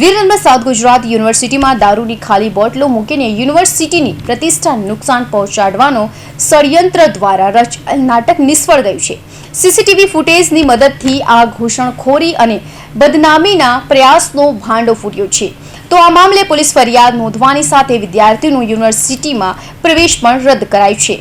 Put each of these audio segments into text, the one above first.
વીરનર્મદ south Gujarat યુનિવર્સિટીમાં દારૂની ખાલી બોટલો મૂકીને યુનિવર્સિટીની પ્રતિષ્ઠાને નુકસાન પહોંચાડવાનો ષડયંત્ર દ્વારા રચાયેલ નાટક નિષ્ફળ ગયું છે. સીસીટીવી ફૂટેજની મદદથી આ ઘૂસણખોરી અને બદનામીના પ્રયાસનો ભાંડો ફૂટ્યો છે. તો આ મામલે પોલીસ ફરિયાદ નોંધવાની સાથે વિદ્યાર્થીનું યુનિવર્સિટીમાં પ્રવેશ પણ રદ કરાયું છે.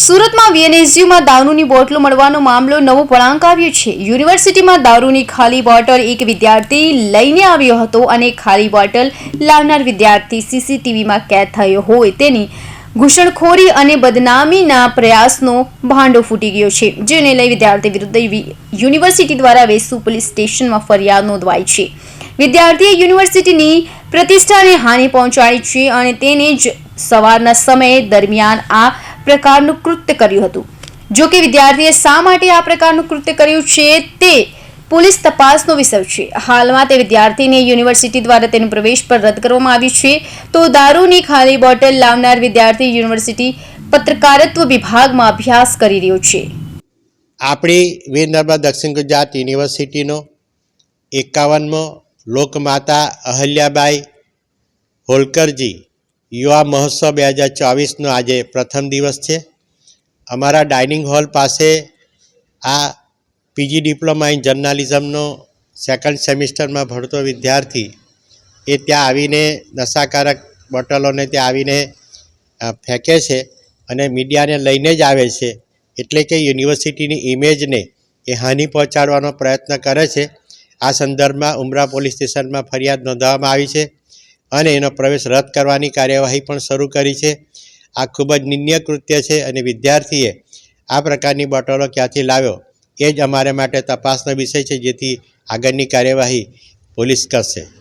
સુરતમાં વીએનએસયુમાં દારૂની બોટલો મળવાનો મામલો નવો વળાંક આવ્યો છે. યુનિવર્સિટીમાં દારૂની ખાલી બોટલ એક વિદ્યાર્થી લઈને આવ્યો હતો અને ખાલી બોટલ લાવનાર વિદ્યાર્થી સીસીટીવીમાં કેદ થયો હોય તેની ઘૂસણખોરી અને બદનામીના પ્રયાસનો ભાંડો ફૂટી ગયો છે, જેને લઈ વિદ્યાર્થી વિરુદ્ધ યુનિવર્સિટી દ્વારા વેસુ પોલીસ સ્ટેશનમાં ફરિયાદ નોંધવાઈ છે. વિદ્યાર્થીએ યુનિવર્સિટીની પ્રતિષ્ઠાને હાનિ પહોંચાડી છે અને તેને જ સવારના સમય દરમિયાન આ પ્રકારનું કૃત્ય કર્યું હતું. જો કે વિદ્યાર્થીએ શા માટે આ પ્રકારનું કૃત્ય કર્યું છે તે પોલીસ તપાસનો વિષય છે. હાલમાં તે વિદ્યાર્થીને યુનિવર્સિટી દ્વારા તેનો પ્રવેશ પર રદ કરવામાં આવ્યું છે. તો દારૂની ખાલી બોટલ લાવનાર વિદ્યાર્થી યુનિવર્સિટી પત્રકારત્વ વિભાગમાં અભ્યાસ કરી રહ્યો છે. આપણી વીર નર્મદ દક્ષિણ ગુજરાત યુનિવર્સિટીનો એકાવનમો લોકમાતા અહલ્યાબાઈ હોલકરજી યુવા મહોત્સવ બે હજાર ચોવીસનો આજે પ્રથમ દિવસ છે. અમારા ડાઇનિંગ હોલ પાસે આ પીજી ડિપ્લોમા ઇન જર્નાલિઝમનો સેકન્ડ સેમિસ્ટરમાં ભણતો વિદ્યાર્થી એ ત્યાં આવીને નશાકારક બોટલોને ત્યાં આવીને ફેંકે છે અને મીડિયાને લઈને જ આવે છે. એટલે કે યુનિવર્સિટીની ઇમેજને એ હાનિ પહોંચાડવાનો પ્રયત્ન કરે છે. આ સંદર્ભમાં ઉમરા પોલીસ સ્ટેશનમાં ફરિયાદ નોંધવામાં આવી છે. અને એનો પ્રવેશ રદ કરવાની કાર્યવાહી પણ શરૂ કરી છે. આ ખૂબ જ નિન્ય કૃત્ય છે અને વિદ્યાર્થીએ આ પ્રકારની બોટલો ક્યાંથી લાવ્યો એ જ અમારે માટે તપાસનો વિષય છે જેથી આગળની કાર્યવાહી પોલીસ કરશે.